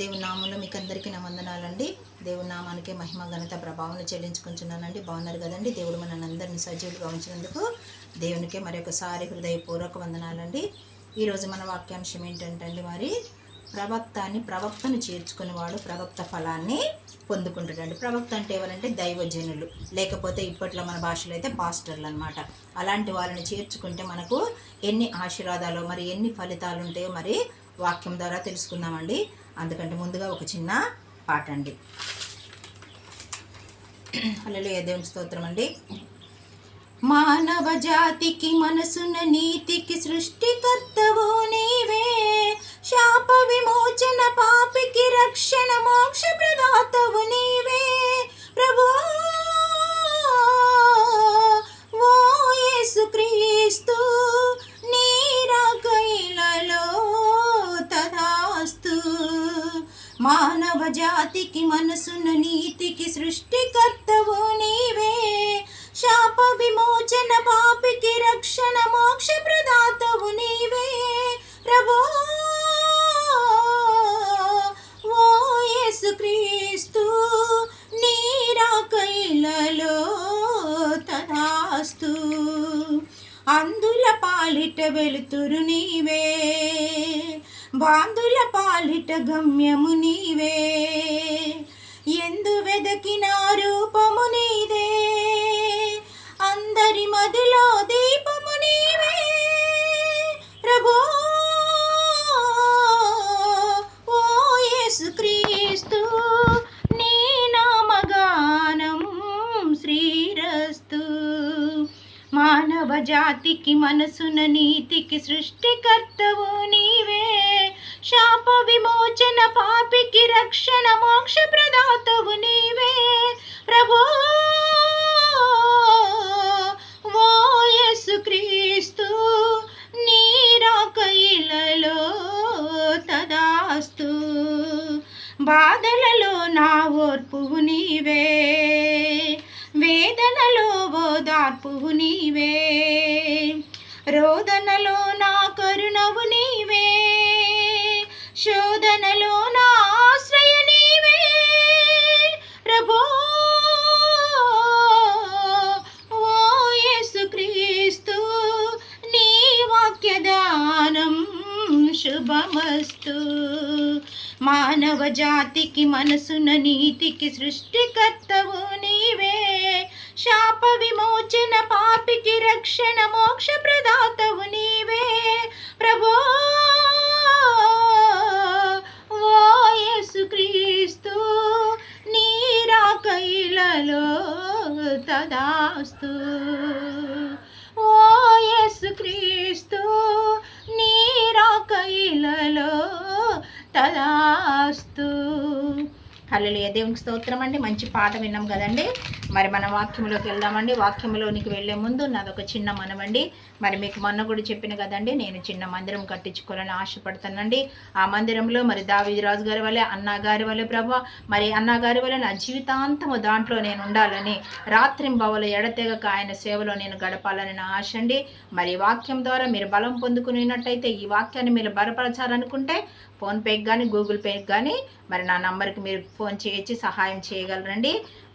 దేవుని నామంలో మీకు అందరికీ నా వందనాలండి. దేవుని నామానికి మహిమ ఘనత ప్రభావం చెల్లించుకుంటున్నానండి. బాగున్నారు కదండి? దేవుడు మనల్ని అందరినీ సజీవులుగా ఉంచినందుకు దేవునికే మరొకసారి హృదయపూర్వక వందనాలండి. ఈరోజు మన వాక్యాంశం ఏంటంటే అండి మరి? ప్రవక్తాన్ని ప్రవక్తను చేర్చుకునేవాడు ప్రవక్త ఫలాన్ని పొందుకుంటాడండి. ప్రవక్త అంటే ఎవరంటే దైవజనులు. లేకపోతే ఇప్పట్లో మన భాషలో అయితే పాస్టర్లు అనమాట అలాంటి వాళ్ళని చేర్చుకుంటే మనకు ఎన్ని ఆశీర్వాదాలు మరి ఎన్ని ఫలితాలు ఉంటాయో మరి వాక్యం ద్వారా తెలుసుకుందామండి. అందుకంటే ముందుగా ఒక చిన్న పాట అండి అల్లెలు దేవుని స్తోత్రం అండి. మానవ జాతికి మనసున నీతికి సృష్టికర్తవు నీవే. శాప విమోచన పాపికి రక్షణ మోక్ష ప్రదాతవు నీవే. ప్రభు వెలుతురు నీవే. బాంధుల పాలిట గమ్యము నీవే. ఎందు వెదకిన రూపము నీదే. అందరి మదిలో జాతికి మనసున నీతికి సృష్టికర్తవు నీవే. శాప విమోచన పాపికి రక్షణ మోక్ష ప్రదాతవు నీవే. ప్రభు ఓ యేసుక్రీస్తు నీరాకైలలో తదాస్తు. బాధలలో నా ఓర్పు నీవే. వేదనలో ఓదార్పువు నీవే. రోదనలో నా కరుణవు నీవే. శోధనలో నా ఆశ్రయ నీవే. ప్రభో ఓ యేసుక్రీస్తు నీ వాక్యదానం శుభమస్తు. మానవ జాతికి మనసున నీతికి సృష్టికర్తవు శాప విమోచన పాపికి రక్షణ మోక్ష ప్రదాతవు నీవే. ప్రభో ఓ యేసుక్రీస్తు నీరాకైలలో తదాస్తు. ఓ యేసుక్రీస్తు నీరాకైలలో తదాస్తు. హల్లెలూయా. దేవునికి స్తోత్రం అండి. మంచి పాట విన్నాం కదండి. మరి మన వాక్యంలోకి వెళ్దామండి. వాక్యంలోనికి వెళ్ళే ముందు నాదొక చిన్న మనమండి. మరి మీకు మొన్న కూడా చెప్పిన కదండి నేను చిన్న మందిరం కట్టించుకోవాలని ఆశపడుతానండి ఆ మందిరంలో మరి దావిది రాజు గారి వల్లే అన్నగారి వల్లే ప్రభా మరి అన్నగారి వల్ల నా జీవితాంతము దాంట్లో నేను ఉండాలని రాత్రింబవలు ఎడతెగక ఆయన సేవలో నేను గడపాలని నా ఆశ అండి మరి వాక్యం ద్వారా మీరు బలం పొందుకునేటట్టయితే ఈ వాక్యాన్ని మీరు బలపరచాలనుకుంటే ఫోన్పేకి కానీ గూగుల్ పేకి కానీ మరి నా నంబర్కి మీరు ఫోన్ చేయించి సహాయం చేయగలరండి.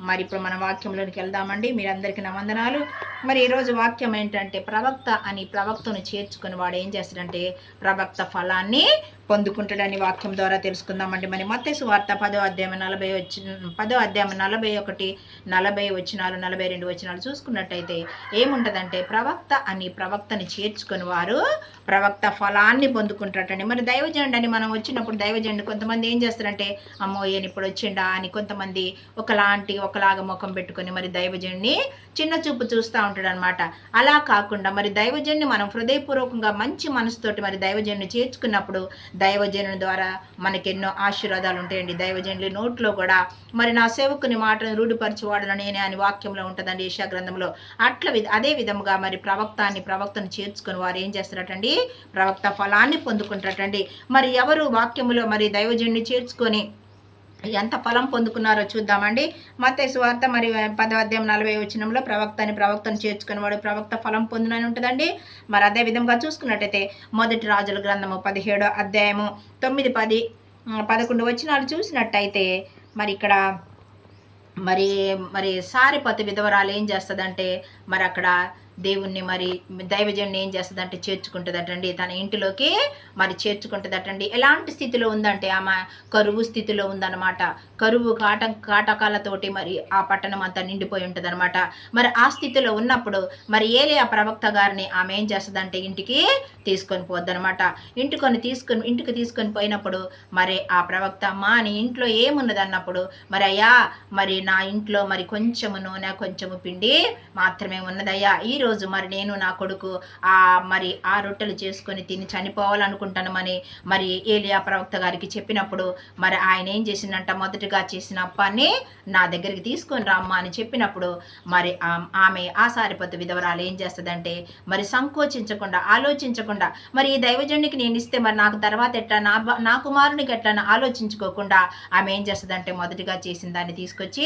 మరి ఇప్పుడు మన వాక్యం వాక్యంలోనికి వెళ్దామండి. మీరందరికీ నా వందనాలు. మరి ఈరోజు వాక్యం ఏంటంటే ప్రవక్త అని ప్రవక్తను చేర్చుకుని వాడు ఏం చేస్తాడంటే ప్రవక్త ఫలాన్ని పొందుకుంటాడని వాక్యం ద్వారా తెలుసుకుందామండి. మరి మత్తేసు వార్త పదో అధ్యాయం నలభై వచ్చి పదో అధ్యాయం నలభై ఒకటి నలభై వచ్చినాలు నలభై రెండు వచ్చినాలు చూసుకున్నట్టయితే ఏముంటుందంటే ప్రవక్త అని ప్రవక్తని చేర్చుకుని వారు ప్రవక్త ఫలాన్ని పొందుకుంటారటండి మరి దైవజనుడు అని మనం వచ్చినప్పుడు దైవజనుడు కొంతమంది ఏం చేస్తారంటే అమ్మో ఈయన ఇప్పుడు వచ్చిండా అని కొంతమంది ఒకలాంటి ఒకలాగా ముఖం పెట్టుకొని మరి దైవజనుడిని చిన్న చూపు చూస్తూ ఉంటాడు అనమాట అలా కాకుండా మరి దైవజన్ని మనం హృదయపూర్వకంగా మంచి మనసుతోటి మరి దైవజన్ని చేర్చుకున్నప్పుడు దైవజనుని ద్వారా మనకి ఎన్నో ఆశీర్వాదాలు ఉంటాయండి. దైవజనుల నోట్లో కూడా మరి నా సేవకుని మాటను రూఢిపరచువాడు నేనే అని వాక్యంలో ఉంటుందండి ఈశా గ్రంథంలో. అట్ల అదే విధముగా మరి ప్రవక్తాన్ని ప్రవక్తను చేర్చుకుని వారు ఏం చేస్తారటండి? ప్రవక్త ఫలాన్ని పొందుకుంటారటండి. మరి ఎవరు వాక్యములో మరి దైవజనుని చేర్చుకొని ఎంత ఫలం పొందుకున్నారో చూద్దామండి. మత్తయి సువార్త మరి పదవ అధ్యాయం నలభై వచనంలో ప్రవక్తని ప్రవక్తను చేర్చుకుని వాడు ప్రవక్త ఫలం పొందునని ఉంటుందండి. మరి అదే విధంగా చూసుకున్నట్టయితే మొదటి రాజుల గ్రంథము పదిహేడో అధ్యాయము తొమ్మిది పది పదకొండు వచనాలు చూసినట్టయితే మరి ఇక్కడ మరి మరి సారిపతి విధవరాలు ఏం చేస్తుందంటే మరి అక్కడ దేవుణ్ణి మరి దైవజన్ని ఏం చేస్తుందంటే చేర్చుకుంటుందటండి. తన ఇంటిలోకి మరి చేర్చుకుంటుందటండి. ఎలాంటి స్థితిలో ఉందంటే ఆమె కరువు స్థితిలో ఉందన్నమాట. కరువు కాట కాటకాలతోటి మరి ఆ పట్టణం అంతా నిండిపోయి ఉంటుందన్నమాట. మరి ఆ స్థితిలో ఉన్నప్పుడు మరి ఏలే ఆ ప్రవక్త గారిని ఆమె ఏం చేస్తుందంటే ఇంటికి తీసుకొని పోద్దనమాట ఇంటికొని తీసుకొని ఇంటికి తీసుకొని పోయినప్పుడు మరి ఆ ప్రవక్త మా నీ ఇంట్లో ఏమున్నది అన్నప్పుడు మరి అయ్యా మరి నా ఇంట్లో మరి కొంచెము నూనె కొంచెము పిండి మాత్రమే ఉన్నదయ్యా. ఈ రోజు మరి నేను నా కొడుకు ఆ మరి ఆ రొట్టెలు చేసుకొని తిని చనిపోవాలనుకుంటాను అని మరి ఏలియా ప్రవక్త గారికి చెప్పినప్పుడు మరి ఆయన ఏం చేసిందంట? మొదటగా చేసిన అప్పాన్ని నా దగ్గరికి తీసుకొని రామ్మా అని చెప్పినప్పుడు మరి ఆ- ఆమె ఆ సారిపత్తు విధవరాలు ఏం చేస్తుందంటే మరి సంకోచించకుండా ఆలోచించకుండా మరి ఈ దైవజనుడికి నేను ఇస్తే మరి నాకు తర్వాత ఎట్లా నా నా కుమారునికి ఎట్లా ఆలోచించుకోకుండా ఆమె ఏం చేస్తుందంటే మొదటిగా చేసిన దాన్ని తీసుకొచ్చి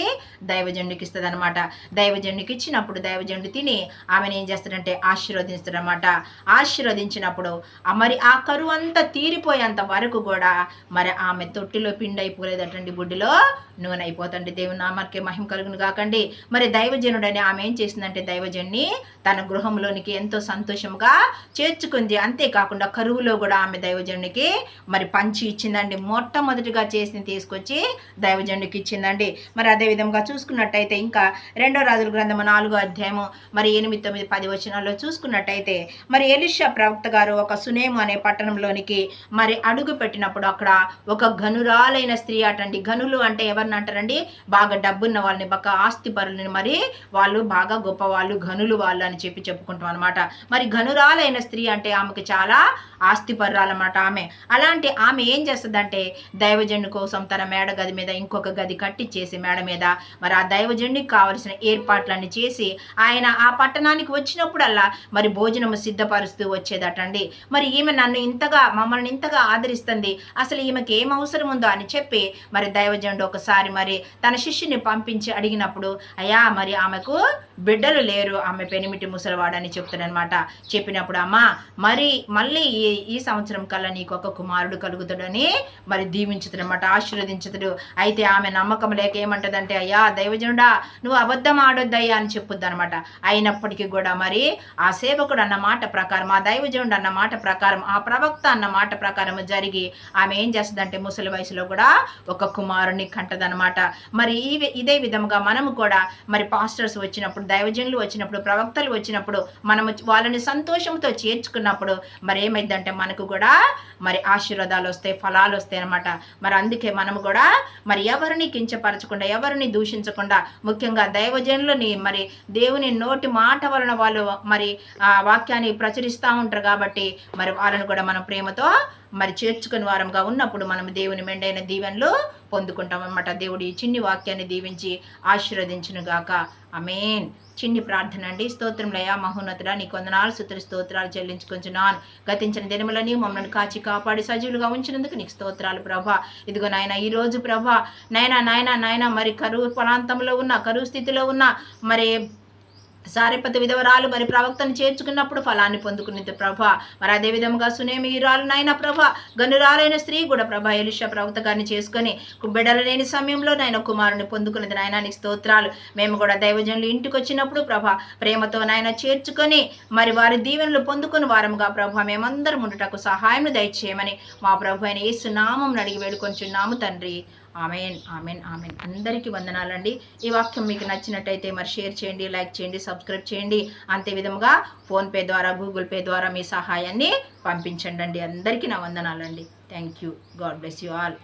దైవజనుడికి ఇస్తుంది అనమాట దైవజనుడికి ఇచ్చినప్పుడు దైవజనుడు తిని ఆమె ఆమెను ఏం చేస్తాడంటే ఆశీర్వదిస్తాడనమాట ఆశీర్వదించినప్పుడు మరి ఆ కరువు అంతా తీరిపోయేంత వరకు కూడా మరి ఆమె తొట్టిలో పిండి అయిపోలేదటండి బుడ్డిలో. నూనె అయిపోతండి దేవుని నామానికి మహిమ కలుగును కాకండి మరి దైవజనుడని ఆమె ఏం చేసిందంటే దైవజన్ని తన గృహంలోనికి ఎంతో సంతోషంగా చేర్చుకుంది. అంతేకాకుండా కరువులో కూడా ఆమె దైవజనుడికి మరి పంచి ఇచ్చిందండి. మొట్టమొదటిగా చేసి తీసుకొచ్చి దైవజనుడికి ఇచ్చిందండి. మరి అదే విధంగా చూసుకున్నట్టయితే ఇంకా రెండో రాజుల గ్రంథము నాలుగో అధ్యాయము మరి ఎనిమిది తొమ్మిది పది వచనాల్లో చూసుకున్నట్టయితే మరి ఎలిషా ప్రవక్త గారు ఒక సునేము అనే పట్టణంలోనికి మరి అడుగు పెట్టినప్పుడు అక్కడ ఒక గనురాలైన స్త్రీ అటండి. గనులు అంటే ఎవరిని అంటారండి. బాగా డబ్బున్న వాళ్ళని బాగా ఆస్తి పరులని మరి వాళ్ళు బాగా గొప్ప వాళ్ళు ఘనులు వాళ్ళు అని చెప్పి చెప్పుకుంటాం అనమాట మరి ఘనురాలైన స్త్రీ అంటే ఆమెకి చాలా ఆస్తి పరురాలన్నమాట ఆమె. అలాంటి ఆమె ఏం చేస్తుందంటే దైవజనుడి కోసం తన మేడ గది మీద ఇంకొక గది కట్టించేసి మేడ మీద మరి ఆ దైవజనుడికి కావలసిన ఏర్పాట్లన్నీ చేసి ఆయన ఆ పట్టణానికి వచ్చినప్పుడల్లా మరి భోజనము సిద్ధపరుస్తూ వచ్చేదటండి. మరి ఈమె నన్ను ఇంతగా మమ్మల్ని ఇంతగా ఆదరిస్తుంది. అసలు ఈమెకి ఏం అవసరం ఉందో అని చెప్పి మరి దైవజనుడు ఒకసారి మరి తన శిష్యుని పంపించి అడిగినప్పుడు అయ్యా మరి ఆమెకు బిడ్డలు లేరు ఆమె పెనిమిటి ముసలివాడని చెప్తాడనమాట చెప్పినప్పుడు అమ్మా మరి మళ్ళీ ఈ ఈ సంవత్సరం కల్లా నీకు ఒక కుమారుడు కలుగుతాడని మరి దీవించుతాడనమాట ఆశీర్వదించుతాడు. అయితే ఆమె నమ్మకం లేక ఏమంటదంటే అయ్యా దైవజనుడా నువ్వు అబద్ధం ఆడొద్దయ్యా అని చెప్పుద్ది అనమాట అయినప్పటికీ కూడా మరి ఆ సేవకుడు అన్న మాట ప్రకారం ఆ దైవజనుడు అన్న మాట ప్రకారం ఆ ప్రవక్త అన్న మాట ప్రకారం జరిగి ఆమె ఏం చేస్తుందంటే ముసలి వయసులో కూడా ఒక కుమారుని కంటదనమాట మరి ఈ వి- ఇదే విధముగా మనము కూడా మరి పాస్టర్స్ వచ్చినప్పుడు దైవజనులు వచ్చినప్పుడు ప్రవక్తలు వచ్చినప్పుడు మనము వాళ్ళని సంతోషంతో చేర్చుకున్నప్పుడు మరి ఏమైందంటే మనకు కూడా మరి ఆశీర్వాదాలు వస్తాయి ఫలాలు వస్తాయి అనమాట మరి అందుకే మనము కూడా మరి ఎవరిని కించపరచకుండా ఎవరిని దూషించకుండా ముఖ్యంగా దైవజనులని మరి దేవుని నోటి మాట వలన వాళ్ళు మరి ఆ వాక్యాన్ని ప్రచురిస్తూ ఉంటారు కాబట్టి మరి వాళ్ళని కూడా మనం ప్రేమతో మరి చేర్చుకుని వారంగా ఉన్నప్పుడు మనం దేవుని మెండైన దీవెనలో పొందుకుంటాం అన్నమాట దేవుడి ఈ చిన్ని వాక్యాన్ని దీవించి ఆశీర్వదించునుగాక. అమేన్ చిన్ని ప్రార్థన అండి. స్తోత్రంలయ మహోన్నతుడా నీ కొందనాలు సుతులు స్తోత్రాలు చెల్లించుకుంటున్నాను గతించిన దినములని మమ్మల్ని కాచి కాపాడి సజీవులుగా ఉంచినందుకు నీకు స్తోత్రాలు ప్రభా. ఇదిగో నాయన ఈ రోజు ప్రభా నాయన నాయన నాయన మరి కరువు ప్రాంతంలో ఉన్న కరువు స్థితిలో ఉన్న మరి సారిపతి విధవరాలు మరి ప్రవక్తను చేర్చుకున్నప్పుడు ఫలాన్ని పొందుకునేది ప్రభ. మరి అదే విధముగా సునేమిరాలు నాయన ప్రభ గనురాలైన స్త్రీ కూడా ప్రభ ఎలిషా ప్రవక్త గారిని చేసుకొని బిడ్డలు లేని సమయంలో నాయన కుమారుని పొందుకున్నది నాయన నీకు స్తోత్రాలు. మేము కూడా దైవజనులు ఇంటికి వచ్చినప్పుడు ప్రభా ప్రేమతో నాయన చేర్చుకొని మరి వారి దీవెనలు పొందుకుని వారముగా ప్రభా మేమందరం ఉండుటకు సహాయం దయచేయమని మా ప్రభు అయిన ఏసునామం అడిగి అడిగి వేడుకొంచున్నాము తండ్రి. Amen amen amen. అందరికీ వందనాలండి. ఈ వాక్యం మీకు నచ్చినట్టయితే మరి షేర్ చేయండి లైక్ చేయండి సబ్స్క్రైబ్ చేయండి. అంతే విధముగా ఫోన్పే ద్వారా గూగుల్ పే ద్వారా మీ సహాయాన్ని పంపించండి అండి అందరికీ నా వందనాలండి. Thank you. God bless you all.